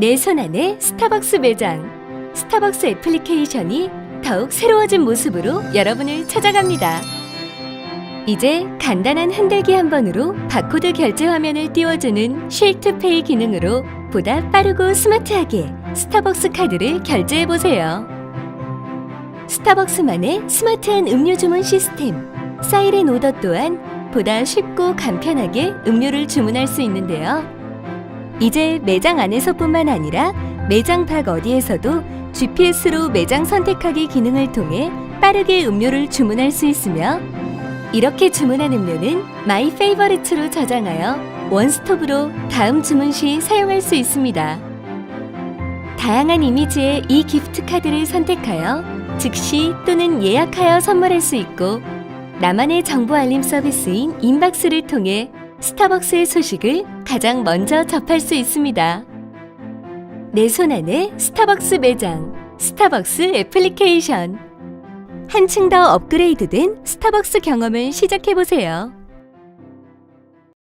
내 손안의 스타벅스 매장. 스타벅스 애플리케이션이 더욱 새로워진 모습으로 여러분을 찾아갑니다. 이제 간단한 흔들기 한 번으로 바코드 결제 화면을 띄워주는 쉴트페이 기능으로 보다 빠르고 스마트하게 스타벅스 카드를 결제해 보세요. 스타벅스만의 스마트한 음료 주문 시스템, 사이렌 오더 또한 보다 쉽고 간편하게 음료를 주문할 수 있는데요. 이제 매장 안에서뿐만 아니라 매장 밖 어디에서도 GPS로 매장 선택하기 기능을 통해 빠르게 음료를 주문할 수 있으며 이렇게 주문한 음료는 마이 페이버리트로 저장하여 원스톱으로 다음 주문 시 사용할 수 있습니다. 다양한 이미지의 이 기프트 카드를 선택하여 즉시 또는 예약하여 선물할 수 있고 나만의 정보 알림 서비스인 인박스를 통해 스타벅스의 소식을 가장 먼저 접할 수 있습니다. 내 손안의 스타벅스 매장, 스타벅스 애플리케이션. 한층 더 업그레이드된 스타벅스 경험을 시작해보세요.